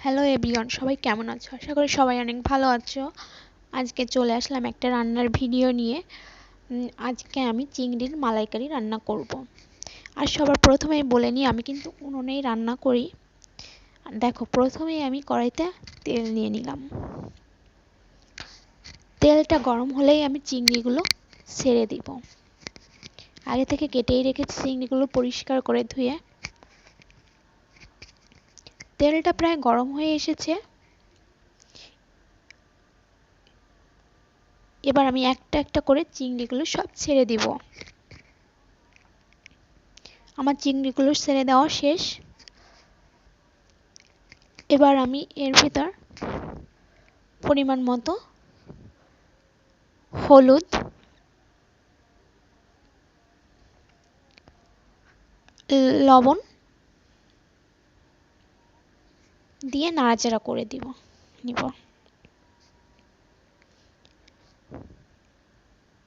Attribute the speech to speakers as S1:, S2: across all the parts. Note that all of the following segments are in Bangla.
S1: হ্যালো এভরিওয়ান সবাই কেমন আছো? আশা করি সবাই অনেক ভালো আছো। আজকে চলে আসলাম একটা রান্নার ভিডিও নিয়ে। আজকে আমি চিংড়ির মালাইকারি রান্না করব। আর সবার প্রথমেই বলে নিই, আমি কিন্তু উনুনেই রান্না করি। দেখো, প্রথমেই আমি কড়াইতে তেল নিয়ে নিলাম। তেলটা গরম হলেই আমি চিংড়িগুলো ছেড়ে দিব। আগে থেকে কেটেই রেখেছি, চিংড়িগুলো পরিষ্কার করে ধুয়ে। তেলটা প্রায় গরম হয়ে এসেছে। এবার আমি একটা একটা করে চিংড়িগুলো সব ছেড়ে দিব। আমার চিংড়িগুলো ছেড়ে দেওয়া শেষ। এবার আমি এর ভিতর পরিমাণ মতো হলুদ, লবণ দিয়ে নাড়াচাড়া করে দিব। নিব।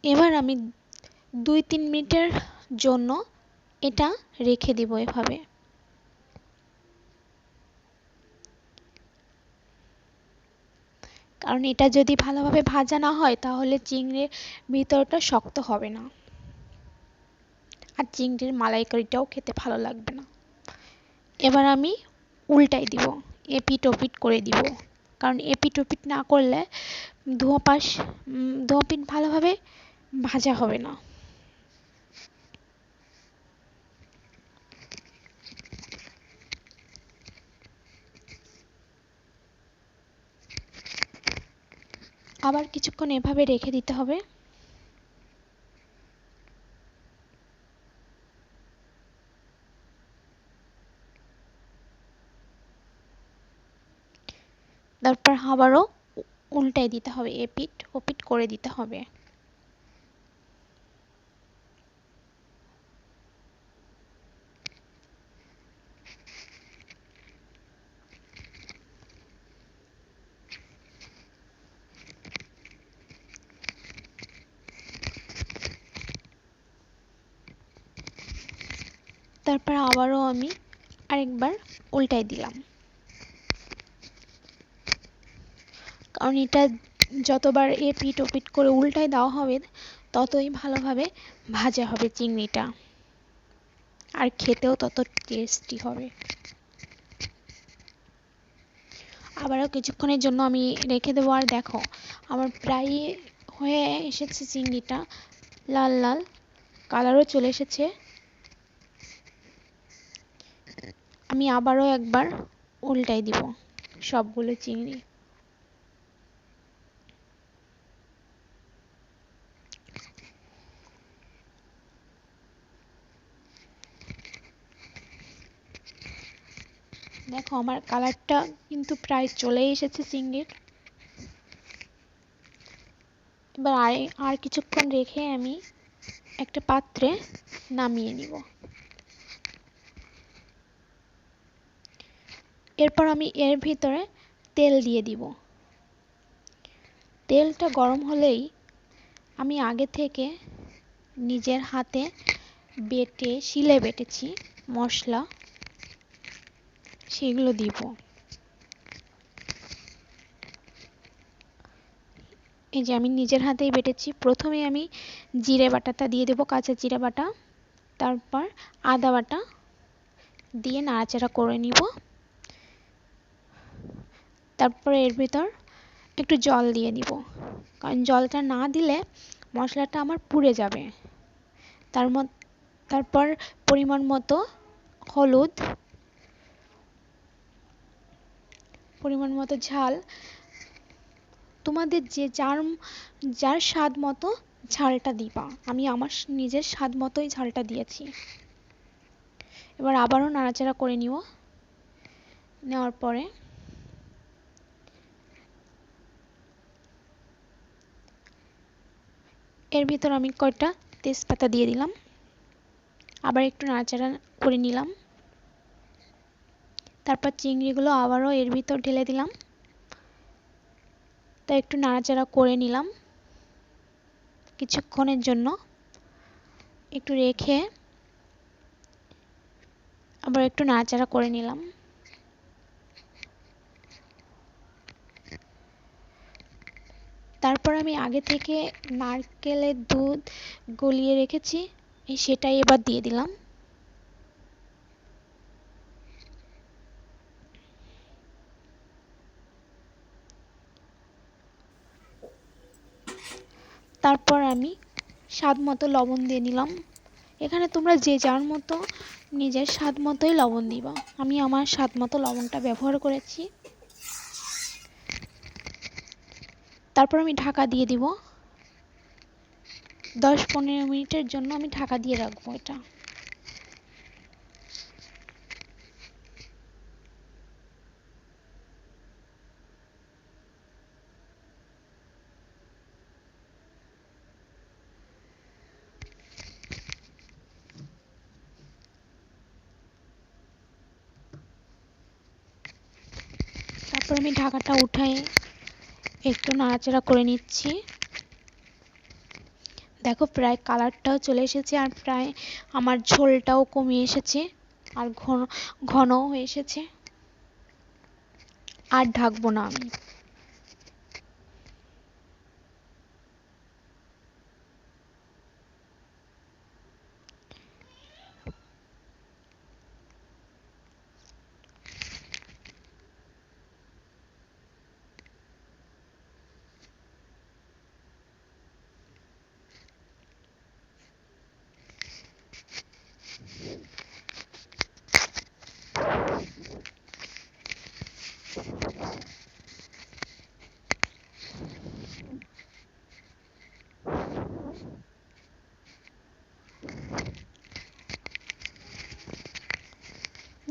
S1: এবার আমি দুই তিন মিনিটের জন্য এটা রেখে দিব এভাবে। কারণ এটা যদি ভালোভাবে ভাজা না হয়, তাহলে চিংড়ির ভিতরটা শক্ত হবে না। আর চিংড়ির মালাইকারিটাও খেতে ভালো লাগবে না। এবার আমি উল্টাই দিব। এপিট ওপিট করে দিব। কারণ এপিট ওপিট না করলে ধোঁয়া ধোঁয়াপিট ভালোভাবে ভাজা হবে না। আবার কিছুক্ষণ এভাবে রেখে দিতে হবে। তারপর আবারও উল্টাই দিতে হবে এপিট ওপিট করে দিতে হবে। তারপর আবারও আমি আরেকবার উল্টাই দিলাম। কারণ এটা যতবার এ পিট ও পিট করে উল্টায় দেওয়া হবে, ততই ভালোভাবে ভাজা হবে চিংড়িটা। আর খেতেও তত টেস্টি হবে। আবারও কিছুক্ষণের জন্য আমি রেখে দেবো। আর দেখো, আমার প্রায় হয়ে এসেছে চিংড়িটা। লাল লাল কালারও চলে এসেছে। আমি আবারও একবার উল্টাই দিব সবগুলো চিংড়ি। দেখো, আমার কালারটা কিন্তু প্রায় চলেই এসেছে চিংড়ির এবার আর আর কিছুক্ষণ রেখে আমি একটা পাত্রে নামিয়ে নিব। এরপর আমি এর ভিতরে তেল দিয়ে দিব। তেলটা গরম হলেই আমি আগে থেকে নিজের হাতে বেটে, শিলে বেটেছি মশলা। সেগুলো দিব। এই যে আমি নিজের হাতেই বেটেছি। প্রথমে আমি জিরে বাটাটা দিয়ে দেবো কাঁচা জিরে বাটা। তারপর আদা বাটা দিয়ে নাড়াচাড়া করে নিব। তারপরে এর ভিতর একটু জল দিয়ে দিব। কারণ জলটা না দিলে মশলাটা আমার পুড়ে যাবে। তার তারপর পরিমাণ মতো হলুদ পরিমাণ মতো ঝাল। তোমাদের যে যার যার স্বাদ মতো ঝালটা দিবা। আমি আমার নিজের স্বাদ মতোই ঝালটা দিয়েছি। এবার আবারও নাড়াচাড়া করে নিব। নেওয়ার পরে এর ভিতর আমি কয়টা তেজপাতা দিয়ে দিলাম। আবার একটু নাড়াচাড়া করে নিলাম। তারপর চিংড়িগুলো আবারও এর ভিতর ঢেলে দিলাম। তা একটু নাড়াচাড়া করে নিলাম কিছুক্ষণের জন্য। একটু রেখে আবার একটু নাড়াচাড়া করে নিলাম। তারপর আমি আগে থেকে নারকেলের দুধ গলিয়ে রেখেছি সেটাই এবার দিয়ে দিলাম। তারপর আমি স্বাদ মতো লবণ দিয়ে নিলাম। এখানে তোমরা যে যার মতো নিজের স্বাদ মতোই লবণ দিবা। আমি আমার স্বাদ মতো লবণটা ব্যবহার করেছি। তারপর আমি ঢাকা দিয়ে দিব। দশ পনেরো মিনিটের জন্য আমি ঢাকা দিয়ে রাখব এটা। তারপর আমি ঢাকাটা উঠাই একটু নাড়াচাড়া করে নিচ্ছি। দেখো প্রায় কালারটাও চলে এসেছে আর প্রায় আমার ঝোলটাও কমে এসেছে আর ঘন, ঘনও হয়ে এসেছে। আর ঢাকবো না আমি।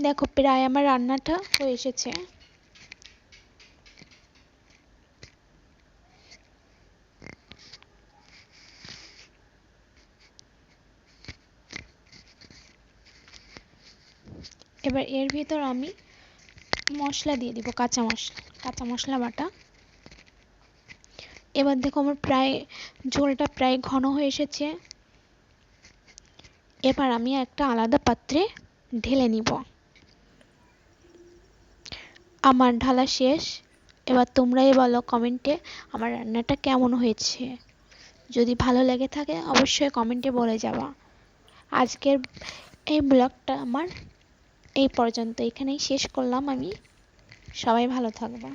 S1: দেখো, প্রায় আমার রান্নাটা হয়ে এসেছে। এবার এর ভিতর আমি মশলা দিয়ে দিব, কাঁচা মশলা কাঁচা মশলা বাটা। এবার দেখো, আমার প্রায় ঝোলটা প্রায় ঘন হয়ে এসেছে। এবার আমি একটা আলাদা পাত্রে ঢেলে নিব। আমার ঢালা শেষ। এবার তোমরাই বলো কমেন্টে আমার রান্নাটা কেমন হয়েছে। যদি ভালো লেগে থাকে অবশ্যই কমেন্টে বলে যাবা। আজকের এই ব্লগটা আমার এই পর্যন্ত। এখানেই শেষ করলাম আমি। সবাই ভালো থাকবা।